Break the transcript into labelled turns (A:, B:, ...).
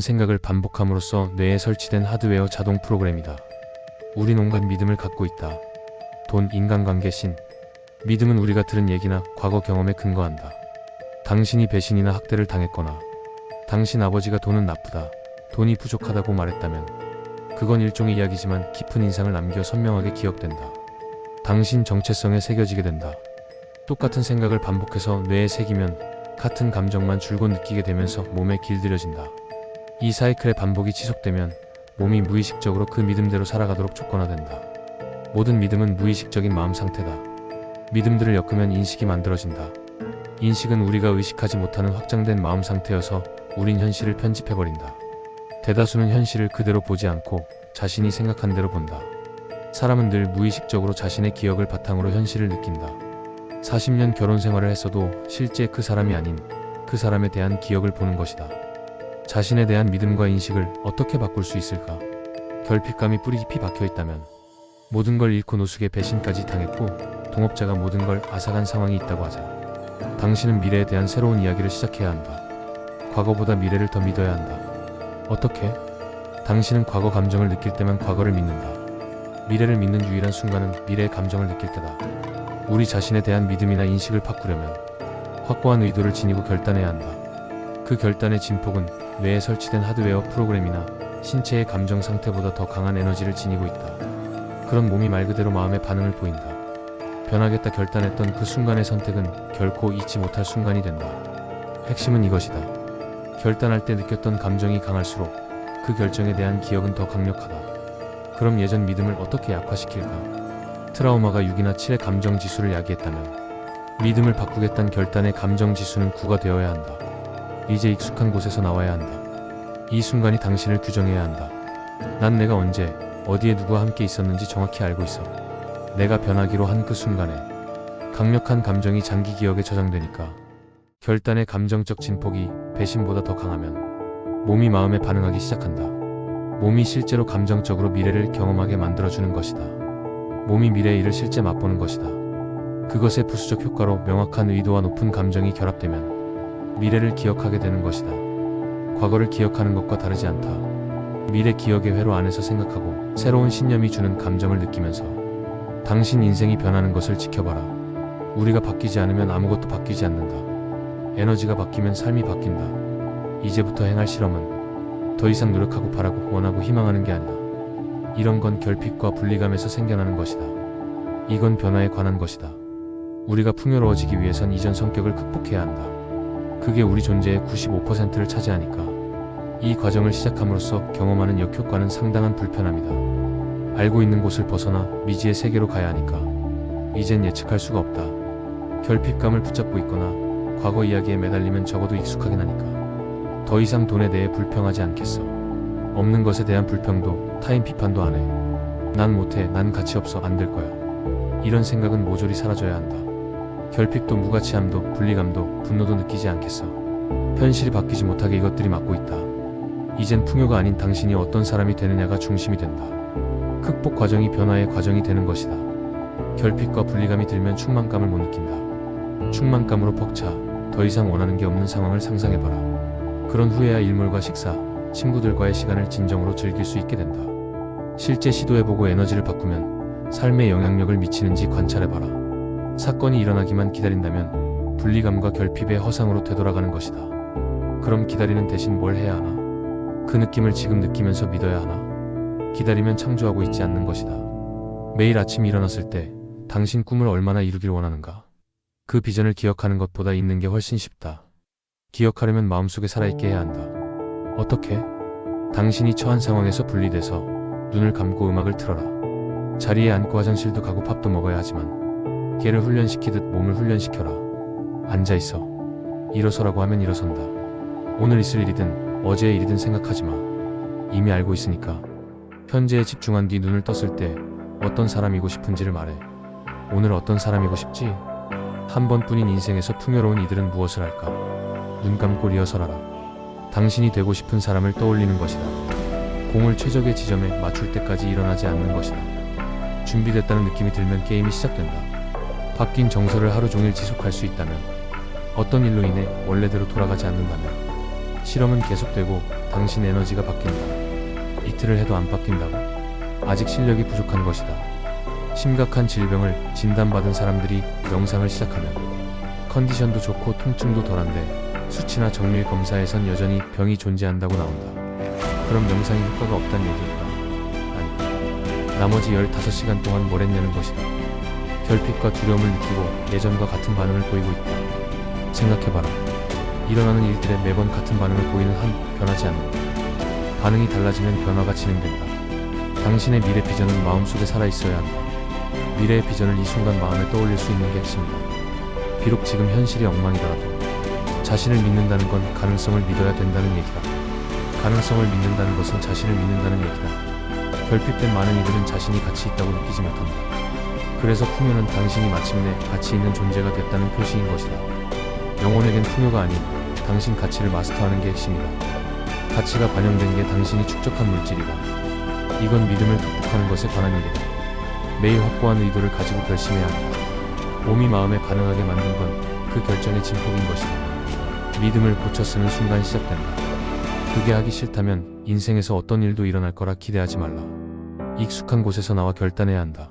A: 생각을 반복함으로써 뇌에 설치된 하드웨어 자동 프로그램이다. 우린 온갖 믿음을 갖고 있다. 돈, 인간관계, 신. 믿음은 우리가 들은 얘기나 과거 경험에 근거한다. 당신이 배신이나 학대를 당했거나 당신 아버지가 돈은 나쁘다, 돈이 부족하다고 말했다면 그건 일종의 이야기지만 깊은 인상을 남겨 선명하게 기억된다. 당신 정체성에 새겨지게 된다. 똑같은 생각을 반복해서 뇌에 새기면 같은 감정만 줄곧 느끼게 되면서 몸에 길들여진다. 이 사이클의 반복이 지속되면 몸이 무의식적으로 그 믿음대로 살아가도록 조건화된다. 모든 믿음은 무의식적인 마음 상태다. 믿음들을 엮으면 인식이 만들어진다. 인식은 우리가 의식하지 못하는 확장된 마음 상태여서 우린 현실을 편집해버린다. 대다수는 현실을 그대로 보지 않고 자신이 생각한 대로 본다. 사람은 늘 무의식적으로 자신의 기억을 바탕으로 현실을 느낀다. 40년 결혼 생활을 했어도 실제 그 사람이 아닌 그 사람에 대한 기억을 보는 것이다. 자신에 대한 믿음과 인식을 어떻게 바꿀 수 있을까? 결핍감이 뿌리 깊이 박혀 있다면 모든 걸 잃고 노숙의 배신까지 당했고 동업자가 모든 걸 앗아간 상황이 있다고 하자. 당신은 미래에 대한 새로운 이야기를 시작해야 한다. 과거보다 미래를 더 믿어야 한다. 어떻게? 당신은 과거 감정을 느낄 때만 과거를 믿는다. 미래를 믿는 유일한 순간은 미래의 감정을 느낄 때다. 우리 자신에 대한 믿음이나 인식을 바꾸려면 확고한 의도를 지니고 결단해야 한다. 그 결단의 진폭은 뇌에 설치된 하드웨어 프로그램이나 신체의 감정 상태보다 더 강한 에너지를 지니고 있다. 그런 몸이 말 그대로 마음의 반응을 보인다. 변하겠다 결단했던 그 순간의 선택은 결코 잊지 못할 순간이 된다. 핵심은 이것이다. 결단할 때 느꼈던 감정이 강할수록 그 결정에 대한 기억은 더 강력하다. 그럼 예전 믿음을 어떻게 약화시킬까? 트라우마가 6이나 7의 감정 지수를 야기했다면 믿음을 바꾸겠다는 결단의 감정 지수는 9가 되어야 한다. 이제 익숙한 곳에서 나와야 한다. 이 순간이 당신을 규정해야 한다. 난 내가 언제, 어디에 누구와 함께 있었는지 정확히 알고 있어. 내가 변하기로 한 그 순간에 강력한 감정이 장기 기억에 저장되니까 결단의 감정적 진폭이 배신보다 더 강하면 몸이 마음에 반응하기 시작한다. 몸이 실제로 감정적으로 미래를 경험하게 만들어주는 것이다. 몸이 미래의 일을 실제 맛보는 것이다. 그것의 부수적 효과로 명확한 의도와 높은 감정이 결합되면 미래를 기억하게 되는 것이다. 과거를 기억하는 것과 다르지 않다. 미래 기억의 회로 안에서 생각하고 새로운 신념이 주는 감정을 느끼면서 당신 인생이 변하는 것을 지켜봐라. 우리가 바뀌지 않으면 아무것도 바뀌지 않는다. 에너지가 바뀌면 삶이 바뀐다. 이제부터 행할 실험은 더 이상 노력하고 바라고 원하고 희망하는 게 아니다. 이런 건 결핍과 분리감에서 생겨나는 것이다. 이건 변화에 관한 것이다. 우리가 풍요로워지기 위해선 이전 성격을 극복해야 한다. 그게 우리 존재의 95%를 차지하니까. 이 과정을 시작함으로써 경험하는 역효과는 상당한 불편함이다. 알고 있는 곳을 벗어나 미지의 세계로 가야 하니까. 이젠 예측할 수가 없다. 결핍감을 붙잡고 있거나 과거 이야기에 매달리면 적어도 익숙하긴 하니까. 더 이상 돈에 대해 불평하지 않겠어. 없는 것에 대한 불평도 타인 비판도 안 해. 난 못해, 난 가치 없어, 안 될 거야. 이런 생각은 모조리 사라져야 한다. 결핍도 무가치함도 분리감도 분노도 느끼지 않겠어. 현실이 바뀌지 못하게 이것들이 막고 있다. 이젠 풍요가 아닌 당신이 어떤 사람이 되느냐가 중심이 된다. 극복 과정이 변화의 과정이 되는 것이다. 결핍과 분리감이 들면 충만감을 못 느낀다. 충만감으로 벅차 더 이상 원하는 게 없는 상황을 상상해봐라. 그런 후에야 일몰과 식사, 친구들과의 시간을 진정으로 즐길 수 있게 된다. 실제 시도해보고 에너지를 바꾸면 삶에 영향력을 미치는지 관찰해봐라. 사건이 일어나기만 기다린다면 분리감과 결핍의 허상으로 되돌아가는 것이다. 그럼 기다리는 대신 뭘 해야 하나? 그 느낌을 지금 느끼면서 믿어야 하나? 기다리면 창조하고 있지 않는 것이다. 매일 아침 일어났을 때 당신 꿈을 얼마나 이루길 원하는가? 그 비전을 기억하는 것보다 있는 게 훨씬 쉽다. 기억하려면 마음속에 살아있게 해야 한다. 어떻게? 당신이 처한 상황에서 분리돼서 눈을 감고 음악을 틀어라. 자리에 앉고 화장실도 가고 밥도 먹어야 하지만 개를 훈련시키듯 몸을 훈련시켜라. 앉아 있어. 일어서라고 하면 일어선다. 오늘 있을 일이든 어제의 일이든 생각하지 마. 이미 알고 있으니까. 현재에 집중한 뒤 눈을 떴을 때 어떤 사람이고 싶은지를 말해. 오늘 어떤 사람이고 싶지? 한 번뿐인 인생에서 풍요로운 이들은 무엇을 할까? 눈 감고 리허설하라. 당신이 되고 싶은 사람을 떠올리는 것이다. 공을 최적의 지점에 맞출 때까지 일어나지 않는 것이다. 준비됐다는 느낌이 들면 게임이 시작된다. 바뀐 정서를 하루 종일 지속할 수 있다면, 어떤 일로 인해 원래대로 돌아가지 않는다면, 실험은 계속되고 당신 에너지가 바뀐다. 이틀을 해도 안 바뀐다고? 아직 실력이 부족한 것이다. 심각한 질병을 진단받은 사람들이 명상을 시작하면 컨디션도 좋고 통증도 덜한데 수치나 정밀 검사에선 여전히 병이 존재한다고 나온다. 그럼 명상이 효과가 없단 얘기일까? 아니. 나머지 15시간 동안 뭘 했냐는 것이다. 결핍과 두려움을 느끼고 예전과 같은 반응을 보이고 있다. 생각해봐라. 일어나는 일들에 매번 같은 반응을 보이는 한 변하지 않는다. 반응이 달라지면 변화가 진행된다. 당신의 미래 비전은 마음속에 살아있어야 한다. 미래의 비전을 이 순간 마음에 떠올릴 수 있는 게 핵심이다. 비록 지금 현실이 엉망이더라도 자신을 믿는다는 건 가능성을 믿어야 된다는 얘기다. 가능성을 믿는다는 것은 자신을 믿는다는 얘기다. 결핍된 많은 이들은 자신이 가치 있다고 느끼지 못한다. 그래서 풍요는 당신이 마침내 가치 있는 존재가 됐다는 표시인 것이다. 영혼에겐 풍요가 아닌 당신 가치를 마스터하는 게 핵심이다. 가치가 반영된 게 당신이 축적한 물질이다. 이건 믿음을 극복하는 것에 관한 일이다. 매일 확고한 의도를 가지고 결심해야 한다. 몸이 마음에 반응하게 만든 건 그 결정의 진폭인 것이다. 믿음을 고쳐 쓰는 순간 시작된다. 그게 하기 싫다면 인생에서 어떤 일도 일어날 거라 기대하지 말라. 익숙한 곳에서 나와 결단해야 한다.